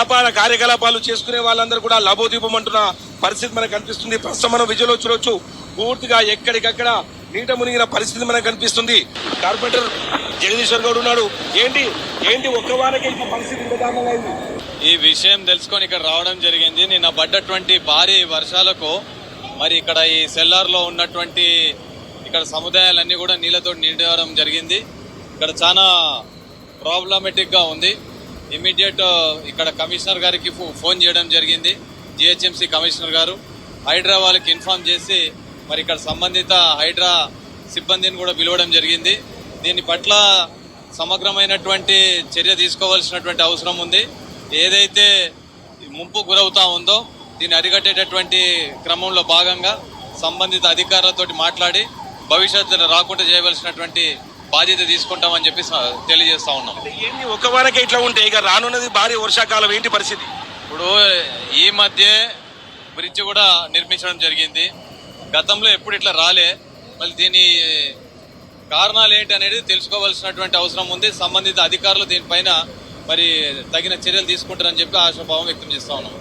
వ్యాపార కార్యకలాపాలు చేసుకునే వాళ్ళందరూ కూడా లబోదీపం అంటున్న పరిస్థితి మనకు కనిపిస్తుంది. ప్రస్తుతం మనం విజయలో చూడొచ్చు. పూర్తిగా ఎక్కడికక్కడ నీట మునిగిన పరిస్థితి మనకు కనిపిస్తుంది. కార్పెంటర్ జగదీశ్వర్ గౌడ్ ఉన్నాడు. ఏంటి? ఏంటి? ఒక్క వారకే పరిస్థితి ఈ విషయం తెలుసుకొని ఇక్కడ రావడం జరిగింది. నిన్న పడ్డటువంటి భారీ వర్షాలకు మరి ఇక్కడ ఈ సెల్లార్లో ఉన్నటువంటి ఇక్కడ సముదాయాలన్నీ కూడా నీళ్ళతో నిండడం జరిగింది. ఇక్కడ చాలా ప్రాబ్లమెటిక్గా ఉంది. ఇమీడియట్ ఇక్కడ కమిషనర్ గారికి ఫో- ఫోన్ చేయడం జరిగింది. జిహెచ్ఎంసి కమిషనర్ గారు. హైడ్రా వాళ్ళకి ఇన్ఫార్మ్ చేసి మరి ఇక్కడ సంబంధిత హైడ్రా సిబ్బందిని కూడా పిలవడం జరిగింది. దీని పట్ల సమగ్రమైనటువంటి చర్య తీసుకోవాల్సినటువంటి అవసరం ఉంది. ఏదైతే ముంపు గురవుతా ఉందో దీన్ని అరికట్టేటటువంటి క్రమంలో భాగంగా సంబంధిత అధికారులతోటి మాట్లాడి భవిష్యత్తులో రాకుండా చేయవలసినటువంటి బాధ్యత తీసుకుంటామని చెప్పి తెలియజేస్తా ఉన్నాం. ఏంటి ఒక్క వారకే ఇట్లా ఉంటే ఇక రానున్నది భారీ వర్షాకాలం ఏంటి పరిస్థితి? ఇప్పుడు ఈ మధ్య బ్రిడ్జ్ కూడా నిర్మించడం జరిగింది. గతంలో ఎప్పుడు ఇట్లా రాలే. మళ్ళీ దీని కారణాలు ఏంటి అనేది తెలుసుకోవాల్సినటువంటి అవసరం ఉంది. సంబంధిత అధికారులు దీనిపైన మరి తగిన చర్యలు తీసుకుంటారని చెప్పి ఆశాభావం వ్యక్తం చేస్తా ఉన్నాం.